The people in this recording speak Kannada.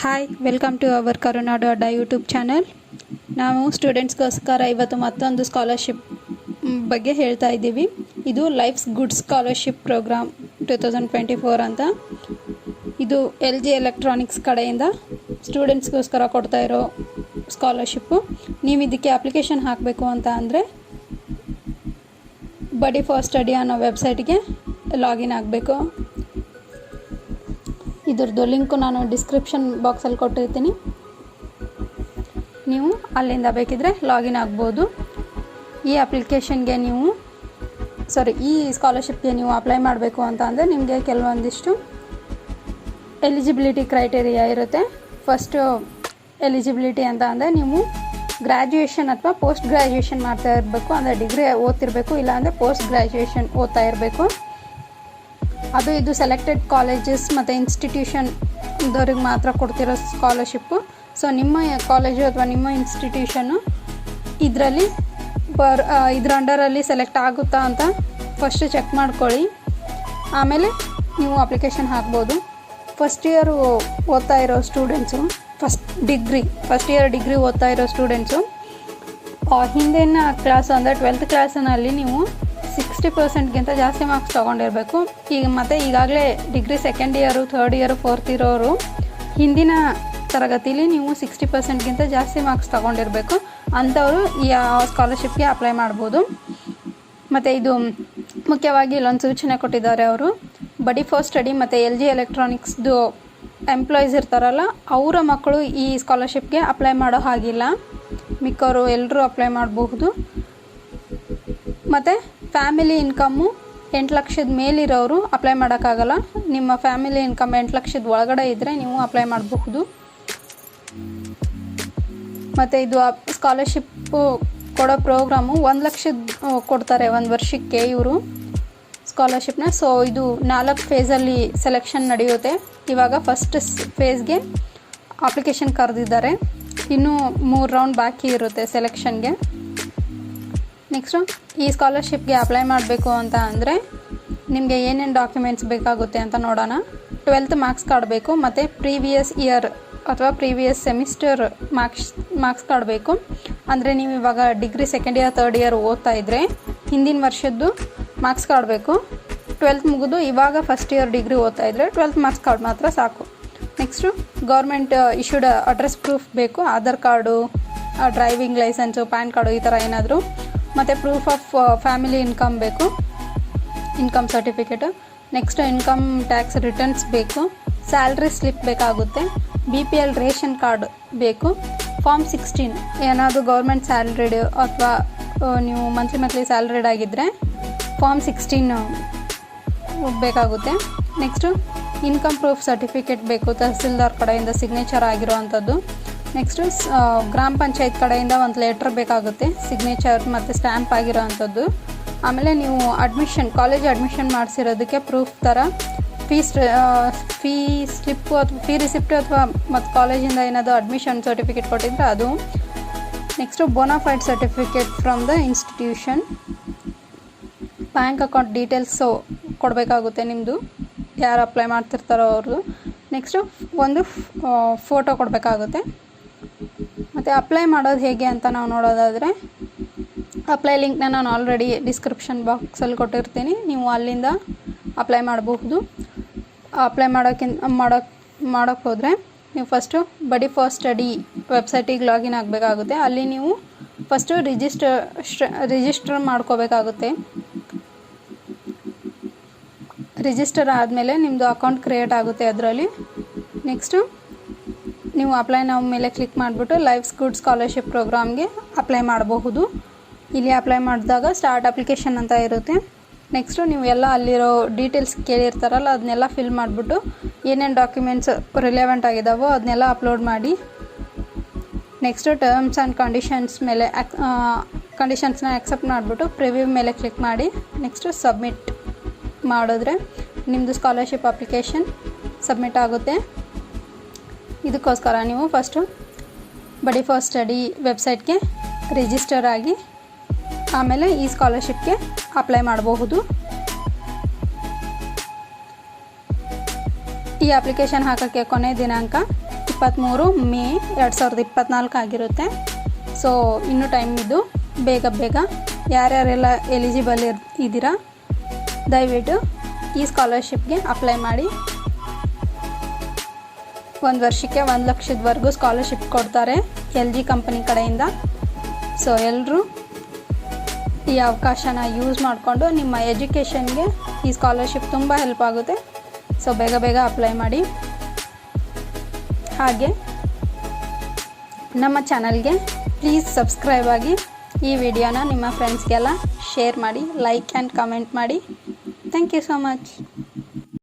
Hi welcome to our Karuna dot YouTube channel ನಾವು ಸ್ಟೂಡೆಂಟ್ಸ್ಗೋಸ್ಕರ ಇವತ್ತು ಮತ್ತೊಂದು ಸ್ಕಾಲರ್ಶಿಪ್ ಬಗ್ಗೆ ಹೇಳ್ತಾ ಇದ್ದೀವಿ. ಇದು life's good scholarship program two thousand twenty four ಅಂತ. ಇದು ಎಲ್ ಜಿ ಎಲೆಕ್ಟ್ರಾನಿಕ್ಸ್ ಕಡೆಯಿಂದ ಸ್ಟೂಡೆಂಟ್ಸ್ಗೋಸ್ಕರ ಕೊಡ್ತಾ ಇರೋ ಸ್ಕಾಲರ್ಶಿಪ್ಪು ನೀವು ಇದಕ್ಕೆ ಅಪ್ಲಿಕೇಶನ್ ಹಾಕಬೇಕು ಅಂತ ಅಂದರೆ ಬಡಿ ಫಾರ್ ಸ್ಟಡಿ ಅನ್ನೋ ವೆಬ್ಸೈಟ್ಗೆ ಲಾಗಿನ್ ಆಗಬೇಕು. ಇದ್ರದ್ದು ಲಿಂಕು ನಾನು ಡಿಸ್ಕ್ರಿಪ್ಷನ್ ಬಾಕ್ಸಲ್ಲಿ ಕೊಟ್ಟಿರ್ತೀನಿ. ನೀವು ಅಲ್ಲಿಂದ ಬೇಕಿದ್ರೆ ಲಾಗಿನ್ ಆಗ್ಬೋದು. ಈ ಅಪ್ಲಿಕೇಶನ್ಗೆ ನೀವು ಸಾರಿ ಈ ಸ್ಕಾಲರ್ಶಿಪ್ಗೆ ನೀವು ಅಪ್ಲೈ ಮಾಡಬೇಕು ಅಂತ ಅಂದರೆ ನಿಮಗೆ ಕೆಲವೊಂದಿಷ್ಟು ಎಲಿಜಿಬಿಲಿಟಿ ಕ್ರೈಟೇರಿಯಾ ಇರುತ್ತೆ. ಫಸ್ಟು ಎಲಿಜಿಬಿಲಿಟಿ ಅಂತ ಅಂದರೆ ನೀವು ಗ್ರ್ಯಾಜುಯೇಷನ್ ಅಥವಾ ಪೋಸ್ಟ್ ಗ್ರ್ಯಾಜುಯೇಷನ್ ಮಾಡ್ತಾ ಇರಬೇಕು ಅಂದರೆ ಡಿಗ್ರಿ ಓದ್ತಿರಬೇಕು, ಇಲ್ಲಾಂದರೆ ಪೋಸ್ಟ್ ಗ್ರ್ಯಾಜುಯೇಷನ್ ಓದ್ತಾ ಇರಬೇಕು. ಅದು ಇದು ಸೆಲೆಕ್ಟೆಡ್ ಕಾಲೇಜಸ್ ಮತ್ತು ಇನ್ಸ್ಟಿಟ್ಯೂಷನ್ ಇದವ್ರಿಗೆ ಮಾತ್ರ ಕೊಡ್ತಿರೋ ಸ್ಕಾಲರ್ಶಿಪ್ಪು ಸೊ ನಿಮ್ಮ ಕಾಲೇಜು ಅಥವಾ ನಿಮ್ಮ ಇನ್ಸ್ಟಿಟ್ಯೂಷನು ಇದರಲ್ಲಿ ಬರ್ ಇದ್ರ ಅಂಡರಲ್ಲಿ ಸೆಲೆಕ್ಟ್ ಆಗುತ್ತಾ ಅಂತ ಫಸ್ಟ್ ಚೆಕ್ ಮಾಡ್ಕೊಳ್ಳಿ. ಆಮೇಲೆ ನೀವು ಅಪ್ಲಿಕೇಶನ್ ಹಾಕ್ಬೋದು. ಫಸ್ಟ್ ಇಯರ್ ಓದ್ತಾ ಇರೋ students first degree first year degree ಓದ್ತಾ ಇರೋ ಸ್ಟೂಡೆಂಟ್ಸು ಹಿಂದಿನ ಕ್ಲಾಸ್ ಅಂದರೆ ಟ್ವೆಲ್ತ್ ಕ್ಲಾಸಿನಲ್ಲಿ ನೀವು ಸಿಕ್ಸ್ಟಿ ಪರ್ಸೆಂಟ್ಗಿಂತ ಜಾಸ್ತಿ ಮಾರ್ಕ್ಸ್ ತೊಗೊಂಡಿರಬೇಕು. ಈಗ ಮತ್ತು ಈಗಾಗಲೇ degree second year third year fourth ಇರೋರು, ಹಿಂದಿನ ತರಗತಿಲಿ ನೀವು ಸಿಕ್ಸ್ಟಿ ಪರ್ಸೆಂಟ್ಗಿಂತ ಜಾಸ್ತಿ ಮಾರ್ಕ್ಸ್ ತೊಗೊಂಡಿರಬೇಕು. ಅಂಥವರು ಈ ಸ್ಕಾಲರ್ಶಿಪ್ಗೆ ಅಪ್ಲೈ ಮಾಡ್ಬೋದು. ಮತ್ತು ಇದು ಮುಖ್ಯವಾಗಿ ಇಲ್ಲೊಂದು ಸೂಚನೆ ಕೊಟ್ಟಿದ್ದಾರೆ ಅವರು. ಬಡಿ ಫಾರ್ ಸ್ಟಡಿ ಮತ್ತು ಎಲ್ ಜಿ ಎಲೆಕ್ಟ್ರಾನಿಕ್ಸ್ದು ಎಂಪ್ಲಾಯೀಸ್ ಇರ್ತಾರಲ್ಲ, ಅವರ ಮಕ್ಕಳು ಈ ಸ್ಕಾಲರ್ಶಿಪ್ಗೆ ಅಪ್ಲೈ ಮಾಡೋ ಹಾಗಿಲ್ಲ. ಮಿಕ್ಕವರು ಎಲ್ಲರೂ ಅಪ್ಲೈ ಮಾಡಬಹುದು. ಮತ್ತು ಫ್ಯಾಮಿಲಿ ಇನ್ಕಮ್ಮು ಎಂಟು ಲಕ್ಷದ ಮೇಲಿರೋರು ಅಪ್ಲೈ ಮಾಡೋಕ್ಕಾಗಲ್ಲ. ನಿಮ್ಮ ಫ್ಯಾಮಿಲಿ ಇನ್ಕಮ್ ಎಂಟು ಲಕ್ಷದ ಒಳಗಡೆ ಇದ್ದರೆ ನೀವು ಅಪ್ಲೈ ಮಾಡಬಹುದು. ಮತ್ತು ಇದು ಸ್ಕಾಲರ್ಶಿಪ್ಪು ಕೊಡೋ ಪ್ರೋಗ್ರಾಮು ಒಂದು ಲಕ್ಷದ ಕೊಡ್ತಾರೆ ಒಂದು ವರ್ಷಕ್ಕೆ ಇವರು ಸ್ಕಾಲರ್ಶಿಪ್ನ ಸೊ ಇದು ನಾಲ್ಕು ಫೇಸಲ್ಲಿ ಸೆಲೆಕ್ಷನ್ ನಡೆಯುತ್ತೆ. ಇವಾಗ ಫಸ್ಟ್ ಫೇಸ್ಗೆ ಅಪ್ಲಿಕೇಶನ್ ಕರೆದಿದ್ದಾರೆ. ಇನ್ನೂ ಮೂರು ರೌಂಡ್ ಬಾಕಿ ಇರುತ್ತೆ ಸೆಲೆಕ್ಷನ್ಗೆ ನೆಕ್ಸ್ಟು ಈ ಸ್ಕಾಲರ್ಶಿಪ್ಗೆ ಅಪ್ಲೈ ಮಾಡಬೇಕು ಅಂತ ಅಂದರೆ ನಿಮಗೆ ಏನೇನು ಡಾಕ್ಯುಮೆಂಟ್ಸ್ ಬೇಕಾಗುತ್ತೆ ಅಂತ ನೋಡೋಣ. ಟ್ವೆಲ್ತ್ ಮಾರ್ಕ್ಸ್ ಕಾರ್ಡ್ ಬೇಕು ಮತ್ತು ಪ್ರೀವಿಯಸ್ ಇಯರ್ ಅಥವಾ previous semester marks marks card ಬೇಕು ಅಂದರೆ ನೀವು ಇವಾಗ degree second year third year ಓದ್ತಾ ಇದ್ದರೆ ಹಿಂದಿನ ವರ್ಷದ್ದು ಮಾರ್ಕ್ಸ್ ಕಾರ್ಡ್ ಬೇಕು ಟ್ವೆಲ್ತ್ ಮುಗಿದು ಇವಾಗ ಫಸ್ಟ್ ಇಯರ್ ಡಿಗ್ರಿ ಓದ್ತಾ ಇದ್ದರೆ ಟ್ವೆಲ್ತ್ ಮಾರ್ಕ್ಸ್ ಕಾರ್ಡ್ ಮಾತ್ರ ಸಾಕು. Next government issued address proof ಬೇಕು, Aadhaar card driving licence PAN card ಈ ಥರ ಏನಾದರೂ. ಮತ್ತು ಪ್ರೂಫ್ ಆಫ್ ಫ್ಯಾಮಿಲಿ ಇನ್ಕಮ್ ಬೇಕು. Income certificate next income tax returns ಬೇಕು. ಸ್ಯಾಲ್ರಿ ಸ್ಲಿಪ್ ಬೇಕಾಗುತ್ತೆ. B P L ration card ಬೇಕು. ಫಾರ್ಮ್ ಸಿಕ್ಸ್ಟೀನ್ ಏನಾದರೂ ಗೌರ್ಮೆಂಟ್ ಸ್ಯಾಲ್ರಿಡ್ ಅಥವಾ ನೀವು ಮಂತ್ಲಿ ಮಂತ್ಲಿ ಸ್ಯಾಲ್ರಿಡ್ ಆಗಿದ್ದರೆ ಫಾರ್ಮ್ ಸಿಕ್ಸ್ಟೀನ್ ಬೇಕಾಗುತ್ತೆ. ನೆಕ್ಸ್ಟು ಇನ್ಕಮ್ ಪ್ರೂಫ್ ಸರ್ಟಿಫಿಕೇಟ್ ಬೇಕು. ತಹಸೀಲ್ದಾರ್ ಕಡೆಯಿಂದ ಸಿಗ್ನೇಚರ್ ಆಗಿರುವಂಥದ್ದು. ನೆಕ್ಸ್ಟು ಗ್ರಾಮ ಪಂಚಾಯತ್ ಕಡೆಯಿಂದ ಒಂದು ಲೆಟ್ರ್ ಬೇಕಾಗುತ್ತೆ. ಸಿಗ್ನೇಚರ್ ಮತ್ತು ಸ್ಟ್ಯಾಂಪ್ ಆಗಿರೋ ಅಂಥದ್ದು ಆಮೇಲೆ ನೀವು ಅಡ್ಮಿಷನ್ ಕಾಲೇಜ್ ಅಡ್ಮಿಷನ್ ಮಾಡಿಸಿರೋದಕ್ಕೆ ಪ್ರೂಫ್ ಥರ ಫೀಸ್ ಫೀ ಸ್ಲಿಪ್ಪು ಅಥವಾ ಫೀ ರಿಸಿಪ್ಟು ಅಥವಾ ಮತ್ತು ಕಾಲೇಜಿಂದ ಏನಾದರೂ ಅಡ್ಮಿಷನ್ ಸರ್ಟಿಫಿಕೇಟ್ ಕೊಟ್ಟಿದ್ರೆ ಅದು. Next bonafide certificate from the institution bank account details ಕೊಡಬೇಕಾಗುತ್ತೆ ನಿಮ್ಮದು ಯಾರು ಅಪ್ಲೈ ಮಾಡ್ತಿರ್ತಾರೋ ಅವ್ರದ್ದು ನೆಕ್ಸ್ಟು ಒಂದು ಫೋಟೋ ಕೊಡಬೇಕಾಗುತ್ತೆ. ಮತ್ತು ಅಪ್ಲೈ ಮಾಡೋದು ಹೇಗೆ ಅಂತ ನಾವು ನೋಡೋದಾದರೆ ಅಪ್ಲೈ ಲಿಂಕ್ನ ನಾನು ಆಲ್ರೆಡಿ ಡಿಸ್ಕ್ರಿಪ್ಷನ್ ಬಾಕ್ಸಲ್ಲಿ ಕೊಟ್ಟಿರ್ತೀನಿ. ನೀವು ಅಲ್ಲಿಂದ ಅಪ್ಲೈ ಮಾಡಬಹುದು. ಅಪ್ಲೈ ಮಾಡೋಕ್ಕಿಂತ ಮಾಡೋಕ್ಕೆ ಮಾಡೋಕ್ಕೆ ಹೋದರೆ ನೀವು ಫಸ್ಟು ಬಡಿ ಫಾರ್ ಸ್ಟಡಿ ವೆಬ್ಸೈಟಿಗೆ ಲಾಗಿನ್ ಆಗಬೇಕಾಗುತ್ತೆ. ಅಲ್ಲಿ ನೀವು ಫಸ್ಟು ರಿಜಿಸ್ಟರ್ ರಿಜಿಸ್ಟರ್ ಮಾಡ್ಕೋಬೇಕಾಗುತ್ತೆ. ರಿಜಿಸ್ಟರ್ ಆದಮೇಲೆ ನಿಮ್ಮದು ಅಕೌಂಟ್ ಕ್ರಿಯೇಟ್ ಆಗುತ್ತೆ ಅದರಲ್ಲಿ. ನೆಕ್ಸ್ಟು ನೀವು ಅಪ್ಲೈ ನಾವು ಮೇಲೆ ಕ್ಲಿಕ್ ಮಾಡಿಬಿಟ್ಟು ಲೈಫ್ ಗುಡ್ ಸ್ಕಾಲರ್ಶಿಪ್ ಪ್ರೋಗ್ರಾಮ್ಗೆ ಅಪ್ಲೈ ಮಾಡಬಹುದು. ಇಲ್ಲಿ ಅಪ್ಲೈ ಮಾಡಿದಾಗ ಸ್ಟಾರ್ಟ್ ಅಪ್ಲಿಕೇಶನ್ ಅಂತ ಇರುತ್ತೆ. ನೆಕ್ಸ್ಟು ನೀವು ಎಲ್ಲ ಅಲ್ಲಿರೋ ಡೀಟೇಲ್ಸ್ ಕೇಳಿರ್ತಾರಲ್ಲ, ಅದನ್ನೆಲ್ಲ ಫಿಲ್ ಮಾಡಿಬಿಟ್ಟು ಏನೇನು ಡಾಕ್ಯುಮೆಂಟ್ಸ್ ರಿಲೆವೆಂಟ್ ಆಗಿದಾವೋ ಅದನ್ನೆಲ್ಲ ಅಪ್ಲೋಡ್ ಮಾಡಿ. ನೆಕ್ಸ್ಟು ಟರ್ಮ್ಸ್ ಆ್ಯಂಡ್ ಕಂಡೀಷನ್ಸ್ ಮೇಲೆ ಆಕ್ ಕಂಡೀಷನ್ಸ್ನ ಆಕ್ಸೆಪ್ಟ್ ಮಾಡಿಬಿಟ್ಟು ಪ್ರಿವ್ಯೂ ಮೇಲೆ ಕ್ಲಿಕ್ ಮಾಡಿ. ನೆಕ್ಸ್ಟು ಸಬ್ಮಿಟ್ ಮಾಡಿದ್ರೆ ನಿಮ್ಮದು ಸ್ಕಾಲರ್ಶಿಪ್ ಅಪ್ಲಿಕೇಶನ್ ಸಬ್ಮಿಟ್ ಆಗುತ್ತೆ. ಇದಕ್ಕೋಸ್ಕರ ನೀವು ಫಸ್ಟು ಬಡಿ ಫಾರ್ ಸ್ಟಡಿ ವೆಬ್ಸೈಟ್ಗೆ ರಿಜಿಸ್ಟರ್ ಆಗಿ ಆಮೇಲೆ ಈ ಸ್ಕಾಲರ್ಶಿಪ್ಗೆ ಅಪ್ಲೈ ಮಾಡಬಹುದು. ಈ ಅಪ್ಲಿಕೇಶನ್ ಹಾಕೋಕ್ಕೆ ಕೊನೆ ದಿನಾಂಕ ಇಪ್ಪತ್ತ್ಮೂರು ಮೇ ಎರಡು ಸಾವಿರದ ಇಪ್ಪತ್ತ್ನಾಲ್ಕು ಆಗಿರುತ್ತೆ. ಸೊ ಇನ್ನೂ ಟೈಮ್ ಇದು ಬೇಗ ಬೇಗ ಯಾರ್ಯಾರೆಲ್ಲ ಎಲಿಜಿಬಲ್ ಇರ್ ಇದ್ದೀರಾ, ದಯವಿಟ್ಟು ಈ ಸ್ಕಾಲರ್ಶಿಪ್ಗೆ ಅಪ್ಲೈ ಮಾಡಿ. ಒಂದು ವರ್ಷಕ್ಕೆ ಒಂದು ಲಕ್ಷದವರೆಗೂ ಸ್ಕಾಲರ್ಶಿಪ್ ಕೊಡ್ತಾರೆ ಎಲ್ ಜಿ ಕಂಪನಿ ಕಡೆಯಿಂದ. ಸೊ ಎಲ್ಲರೂ ಈ ಅವಕಾಶನ ಯೂಸ್ ಮಾಡಿಕೊಂಡು ನಿಮ್ಮ ಎಜುಕೇಷನ್ಗೆ ಈ ಸ್ಕಾಲರ್ಶಿಪ್ ತುಂಬ ಹೆಲ್ಪ್ ಆಗುತ್ತೆ. ಸೊ ಬೇಗ ಬೇಗ ಅಪ್ಲೈ ಮಾಡಿ. ಹಾಗೆ ನಮ್ಮ ಚಾನಲ್ಗೆ ಪ್ಲೀಸ್ ಸಬ್ಸ್ಕ್ರೈಬ್ ಆಗಿ ಈ ವಿಡಿಯೋನ ನಿಮ್ಮ ಫ್ರೆಂಡ್ಸ್ಗೆಲ್ಲ ಶೇರ್ ಮಾಡಿ ಲೈಕ್ ಆ್ಯಂಡ್ ಕಮೆಂಟ್ ಮಾಡಿ. Thank you so much